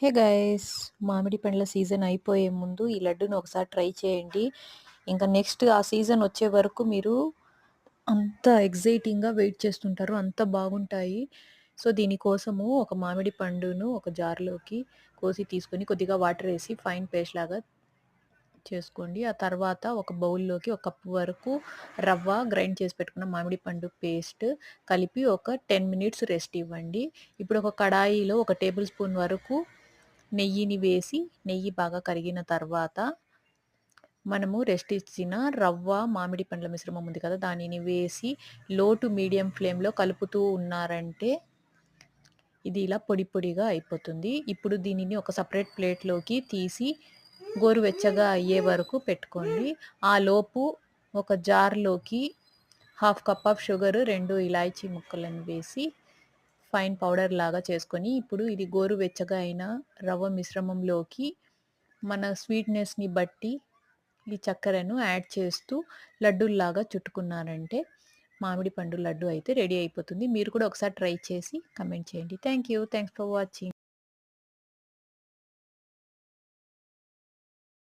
Hey guys మామిడి పండ్ల season అయిపోయే ముందు ఈ లడ్డును ఒకసారి ట్రై చేయండి. ఇంకా నెక్స్ట్ ఆ సీజన్ వచ్చే వరకు మీరు అంత ఎగ్జైటింగ్గా వెయిట్ చేస్తుంటారు అంత బాగుంటాయి. సో దీనికోసము ఒక మామిడి పండును ఒక జార్లోకి కోసి తీసుకొని కొద్దిగా వాటర్ వేసి ఫైన్ పేస్ట్ లాగా చేసుకోండి. ఆ తర్వాత ఒక బౌల్లోకి ఒక కప్పు వరకు రవ్వ గ్రైండ్ చేసి పెట్టుకున్న మామిడి పండు పేస్ట్ కలిపి ఒక టెన్ మినిట్స్ రెస్ట్ ఇవ్వండి. ఇప్పుడు ఒక కడాయిలో ఒక టేబుల్ స్పూన్ వరకు నెయ్యిని వేసి నెయ్యి బాగా కరిగిన తర్వాత మనము రెస్ట్ ఇచ్చిన రవ్వ మామిడి పండ్ల మిశ్రమం ఉంది కదా దానిని వేసి లో టు మీడియం ఫ్లేమ్లో కలుపుతూ ఉన్నారంటే ఇది ఇలా పొడి పొడిగా అయిపోతుంది. ఇప్పుడు దీనిని ఒక సపరేట్ ప్లేట్లోకి తీసి గోరువెచ్చగా అయ్యే వరకు పెట్టుకోండి. ఆ లోపు ఒక జార్లోకి హాఫ్ కప్ ఆఫ్ షుగర్ రెండు ఇలాయచీ ముక్కలను వేసి ఫైన్ పౌడర్ లాగా చేసుకొని ఇప్పుడు ఇది గోరువెచ్చగా అయిన రవ్వ మిశ్రమంలోకి మన స్వీట్నెస్ని బట్టి ఈ చక్కెరను యాడ్ చేస్తూ లడ్డూల్లాగా చుట్టుకున్నారంటే మామిడి పండు లడ్డు అయితే రెడీ అయిపోతుంది. మీరు కూడా ఒకసారి ట్రై చేసి కమెంట్ చేయండి. Thank you thanks for watching.